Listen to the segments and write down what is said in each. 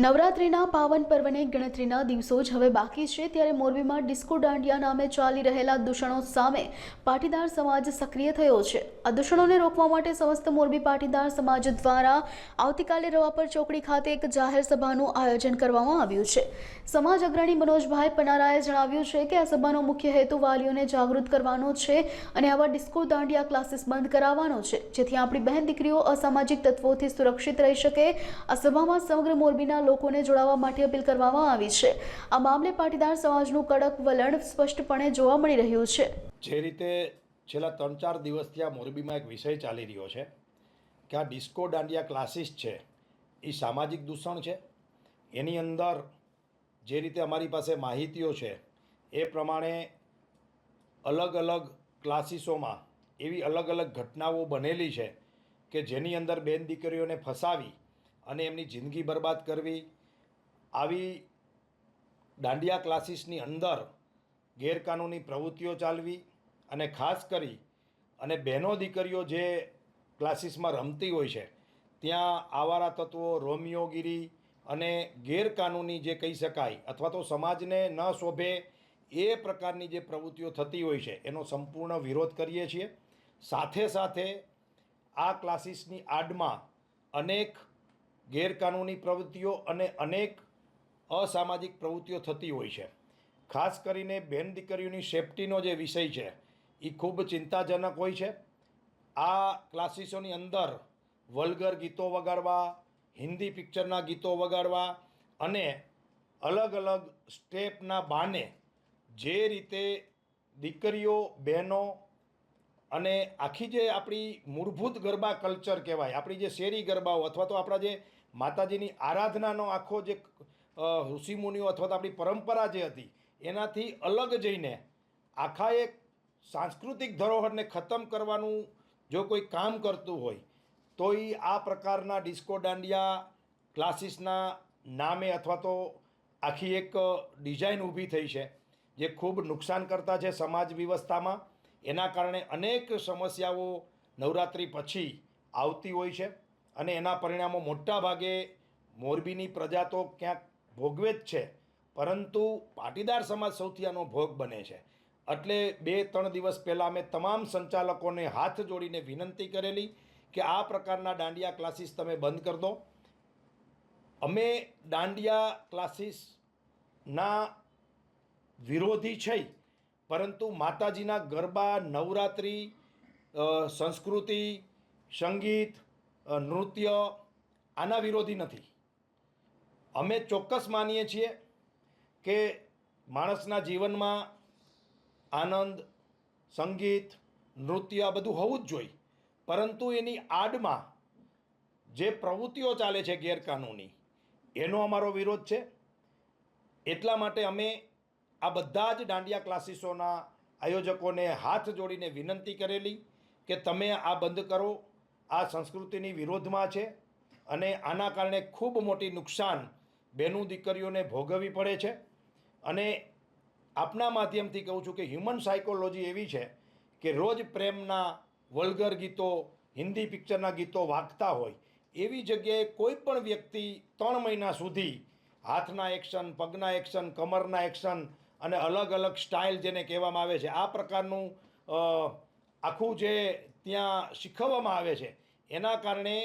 નવરાત્રિના પાવન પર્વને ગણતરીના દિવસો જ હવે બાકી છે ત્યારે મોરબીમાં ડિસ્કો દાંડિયા નામે ચાલી રહેલા દૂષણો સામે પાટીદાર સમાજ સક્રિય થયો છે. આ દૂષણોને રોકવા માટે સમસ્ત મોરબી પાટીદાર સમાજ દ્વારા આવતીકાલે રવાપર ચોકડી ખાતે એક જાહેર સભાનું આયોજન કરવામાં આવ્યું છે. સમાજ અગ્રણી મનોજભાઈ પનારાએ જણાવ્યું છે કે આ સભાનો મુખ્ય હેતુ વાલીઓને જાગૃત કરવાનો છે અને આવા ડિસ્કો દાંડિયા ક્લાસીસ બંધ કરાવવાનો છે. જેથી આપણી બહેન દીકરીઓ અસામાજિક તત્વોથી સુરક્ષિત રહી શકે. આ સભામાં સમગ્ર મોરબીના લોકોને જોડાવા માટે અપીલ કરવામાં આવી છે. આ મામલે પાટીદાર સમાજનું કડક વલણ સ્પષ્ટપણે જોવા મળી રહ્યું છે. જે રીતે છેલ્લા ત્રણ ચાર દિવસથી આ મોરબીમાં એક વિષય ચાલી રહ્યો છે કે આ ડિસ્કો દાંડિયા ક્લાસીસ છે, એ સામાજિક દૂષણ છે. એની અંદર જે રીતે અમારી પાસે માહિતીઓ છે, એ પ્રમાણે અલગ અલગ ક્લાસીસોમાં એવી અલગ અલગ ઘટનાઓ બનેલી છે કે જેની અંદર બેન દીકરીઓને ફસાવી અને એમની જિંદગી બરબાદ કરવી. આવી દાંડિયા ક્લાસીસની અંદર ગેરકાનૂની પ્રવૃત્તિઓ ચાલવી અને ખાસ કરી અને બહેનો દીકરીઓ જે ક્લાસીસમાં રમતી હોય છે, ત્યાં આવારા તત્વો રોમિયોગીરી અને ગેરકાનૂની જે કહી શકાય અથવા તો સમાજને ન શોભે એ પ્રકારની જે પ્રવૃત્તિઓ થતી હોય છે, એનો સંપૂર્ણ વિરોધ કરીએ છીએ. સાથે સાથે આ ક્લાસીસની આડમાં અનેક ગેરકાનૂની પ્રવૃત્તિઓ અને અનેક અસામાજિક પ્રવૃત્તિઓ થતી હોય છે. ખાસ કરીને બેન દીકરીઓની સેફટીનો જે વિષય છે, એ ખૂબ ચિંતાજનક હોય છે. આ ક્લાસીસોની અંદર વલ્ગર ગીતો વગાડવા, હિન્દી પિક્ચરના ગીતો વગાડવા અને અલગ અલગ સ્ટેપના બાને જે રીતે દીકરીઓ, બહેનો અને આખી જે આપણી મૂળભૂત ગરબા કલ્ચર કહેવાય, આપણી જે શેરી ગરબાઓ અથવા તો આપણા જે માતાજીની આરાધનાનો આખો જે ઋષિમુનિઓ અથવા તો આપણી પરંપરા જે હતી, એનાથી અલગ જઈને આખા એક સાંસ્કૃતિક ધરોહરને ખતમ કરવાનું જો કોઈ કામ કરતું હોય, તો એ આ પ્રકારના ડિસ્કો દાંડિયા ક્લાસીસના નામે અથવા તો આખી એક ડિઝાઇન ઊભી થઈ છે, જે ખૂબ નુકસાન કરતા છે સમાજ વ્યવસ્થામાં. એના કારણે અનેક સમસ્યાઓ નવરાત્રિ પછી આવતી હોય છે અને એના પરિણામો મોટા ભાગે મોરબીની પ્રજા તો ક્યાંક ભોગવે જ છે, પરંતુ પાટીદાર સમાજ સૌથી આનો ભોગ બને છે. એટલે બે ત્રણ દિવસ પહેલાં અમે તમામ સંચાલકોને હાથ જોડીને વિનંતી કરેલી કે આ પ્રકારના દાંડિયા ક્લાસીસ તમે બંધ કરી દો. અમે દાંડિયા ક્લાસીસના વિરોધી છે પરંતુ માતાજીના ગરબા, નવરાત્રિ સંસ્કૃતિ, સંગીત નૃત્ય આના વિરોધી નથી. અમે ચોક્કસ માનીએ છીએ કે માણસના જીવનમાં આનંદ, સંગીત, નૃત્ય આ બધું હોવું જ જોઈએ. પરંતુ એની આડમાં જે પ્રવૃત્તિઓ ચાલે છે ગેરકાનૂની, એનો અમારો વિરોધ છે. એટલા માટે અમે આ બધા જ દાંડિયા ક્લાસીસોના આયોજકોને હાથ જોડીને વિનંતી કરેલી કે તમે આ બંધ કરો, આ સંસ્કૃતિની વિરોધમાં છે અને આના કારણે ખૂબ મોટી નુકસાન બેનું દીકરીઓને ભોગવવી પડે છે. અને આપના માધ્યમથી કહું છું કે હ્યુમન સાયકોલોજી એવી છે કે રોજ પ્રેમના વલ્ગર ગીતો, હિન્દી પિક્ચરના ગીતો વાગતા હોય, એવી જગ્યાએ કોઈ પણ વ્યક્તિ ત્રણ મહિના સુધી હાથના એક્શન, પગના એક્શન, કમરના એક્શન અને અલગ અલગ સ્ટાઇલ જેને કહેવામાં આવે છે. આ પ્રકારનું આખું જે ત્યાં શીખવવામાં આવે છે, એના કારણે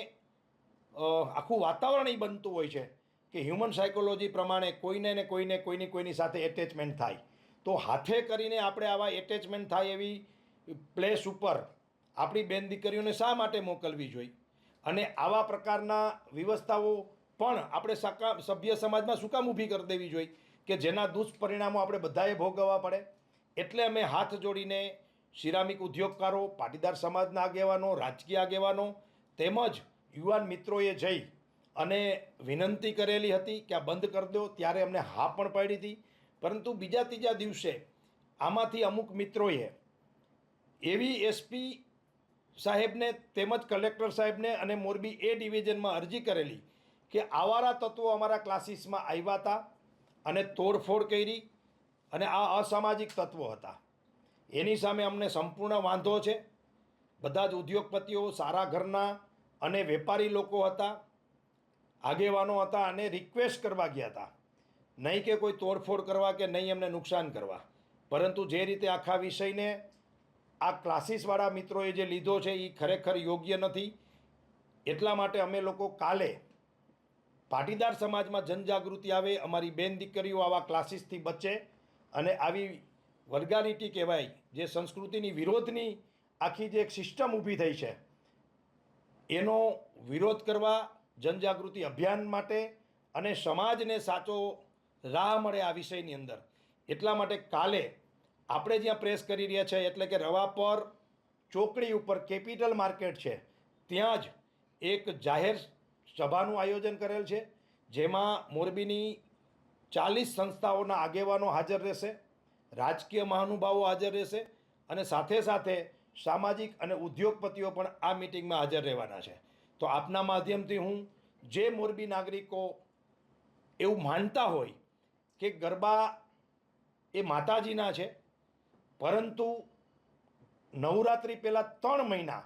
આખું વાતાવરણ એ બનતું હોય છે કે હ્યુમન સાયકોલોજી પ્રમાણે કોઈને ને કોઈને કોઈની કોઈની સાથે એટેચમેન્ટ થાય. તો હાથે કરીને આપણે આવા એટેચમેન્ટ થાય એવી પ્લેસ ઉપર આપણી બેન દીકરીઓને શા માટે મોકલવી જોઈએ? અને આવા પ્રકારના વ્યવસ્થાઓ પણ આપણે સભ્ય સમાજમાં શું કામ ઊભી કરી દેવી જોઈએ? કે જેના દુષ્પરિણામો આપણે બધાએ ભોગવવા પડે. એટલે અમે હાથ જોડીને સિરામિક ઉદ્યોગકારો, પાટીદાર સમાજના આગેવાનો, રાજકીય આગેવાનો તેમજ યુવાન મિત્રોએ જઈ અને વિનંતી કરેલી હતી કે આ બંધ કરી દો. ત્યારે અમને હા પણ પાડી હતી. પરંતુ બીજા ત્રીજા દિવસે આમાંથી અમુક મિત્રોએ એવી એસપી સાહેબને તેમજ કલેક્ટર સાહેબને અને મોરબી એ ડિવિઝનમાં અરજી કરેલી કે આવારા તત્વો અમારા ક્લાસીસમાં આવ્યા હતા. અને તોડફોડ કરી અને આ અસામાજિક તત્વો હતા. એની સામે અમને સંપૂર્ણ વાંધો છે. બધા જ ઉદ્યોગપતિઓ, સારા ઘરના અને વેપારી લોકો હતા. આગેવાનો હતા અને રિક્વેસ્ટ કરવા ગયા હતા. નહીં કે કોઈ તોડફોડ કરવા કે નહીં એમને નુકસાન કરવા. પરંતુ જે રીતે આખા વિષયને આ ક્લાસીસવાળા મિત્રોએ જે લીધો છે એ ખરેખર યોગ્ય નથી. એટલા માટે અમે લોકો કાલે પાટીદાર સમાજમાં જનજાગૃતિ આવે, અમારી બેન દીકરીઓ આવા ક્લાસીસથી બચે અને આવી વર્ગાલિટી કહેવાય, જે સંસ્કૃતિની વિરોધની આખી જે એક સિસ્ટમ ઊભી થઈ છે, એનો વિરોધ કરવા જનજાગૃતિ અભિયાન માટે અને સમાજને સાચો રાહ મળે આ વિષયની અંદર. એટલા માટે કાલે આપણે જ્યાં પ્રેસ કરી રહ્યા છે, એટલે કે રવા પર ચોકડી ઉપર કેપિટલ માર્કેટ છે, ત્યાં જ એક જાહેર સભાનું આયોજન કરેલ છે, જેમાં મોરબીની ચાલીસ સંસ્થાઓના આગેવાનો હાજર રહેશે, રાજકીય મહાનુભાવો હાજર રહેશે અને સાથે સાથે સામાજિક અને ઉદ્યોગપતિઓ પણ આ મિટિંગમાં હાજર રહેવાના છે. તો આપના માધ્યમથી હું જે મોરબી નાગરિકો એવું માનતા હોય કે ગરબા એ માતાજીના છે, પરંતુ નવરાત્રિ પહેલાં ત્રણ મહિના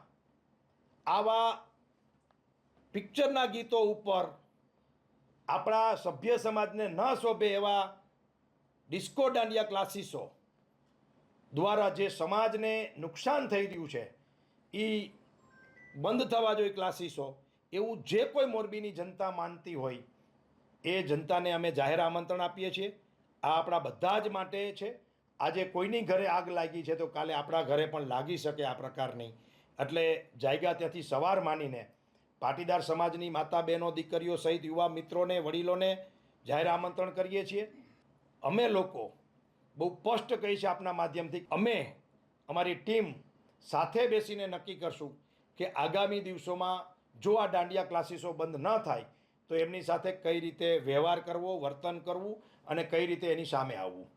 આવા પિક્ચરના ગીતો ઉપર આપણા સભ્ય સમાજને ન શોભે એવા ડિસ્કો દાંડિયા ક્લાસીસો દ્વારા જે સમાજને નુકસાન થઈ રહ્યું છે એ બંધ થવા જોઈએ ક્લાસીસો. એવું જે કોઈ મોરબીની જનતા માનતી હોય, એ જનતાને અમે જાહેર આમંત્રણ આપીએ છીએ. આ આપણા બધા જ માટે છે. આજે કોઈની ઘરે આગ લાગી છે તો કાલે આપણા ઘરે પણ લાગી શકે આ પ્રકારની. એટલે જાયગા ત્યાંથી સવાર માનીને પાટીદાર સમાજની માતા બહેનો, દીકરીઓ સહિત યુવા મિત્રોને, વડીલોને જાહેર આમંત્રણ કરીએ છીએ. અમે લોકો બહુ સ્પષ્ટ કહી છે આપના માધ્યમથી. અમે, અમારી ટીમ સાથે બેસીને નક્કી કરશું કે આગામી દિવસોમાં જો આ દાંડિયા ક્લાસીસો બંધ ન થાય, તો એમની સાથે કઈ રીતે વ્યવહાર કરવો, વર્તન કરવું અને કઈ રીતે એની સામે આવવું.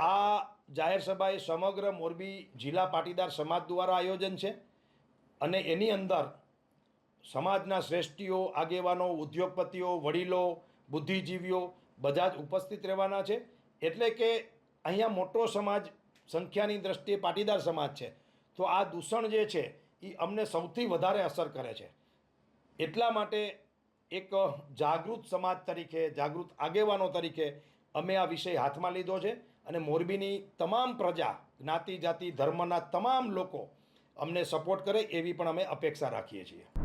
આ જાહેર સભા એ સમગ્ર મોરબી જિલ્લા પાટીદાર સમાજ દ્વારા આયોજન છે અને એની અંદર સમાજના શ્રેષ્ઠીઓ, આગેવાનો, ઉદ્યોગપતિઓ, વડીલો, બુદ્ધિજીવીઓ બધા જ ઉપસ્થિત રહેવાના છે. એટલે કે અહીંયા મોટો સમાજ સંખ્યાની દ્રષ્ટિએ પાટીદાર સમાજ છે. તો આ દૂષણ જે છે એ અમને સૌથી વધારે અસર કરે છે. એટલા માટે એક જાગૃત સમાજ તરીકે, જાગૃત આગેવાનો તરીકે અમે આ વિષય હાથમાં લીધો છે અને મોરબીની તમામ પ્રજા, જ્ઞાતિ, જાતિ, ધર્મના તમામ લોકો અમને સપોર્ટ કરે એવી પણ અમે અપેક્ષા રાખીએ છીએ.